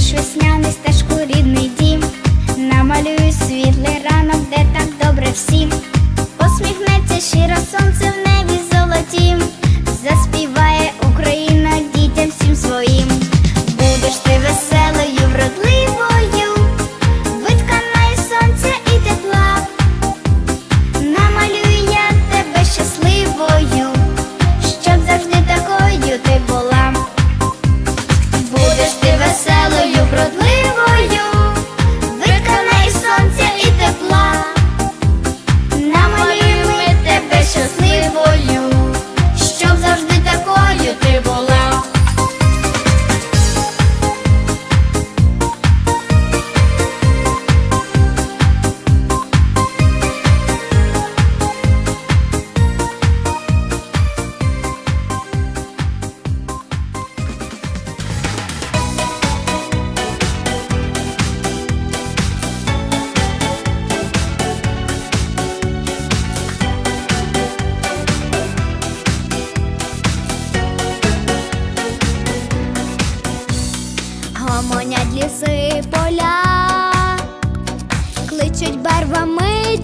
дощ весняний Гомонять ліси поля, кличуть барвами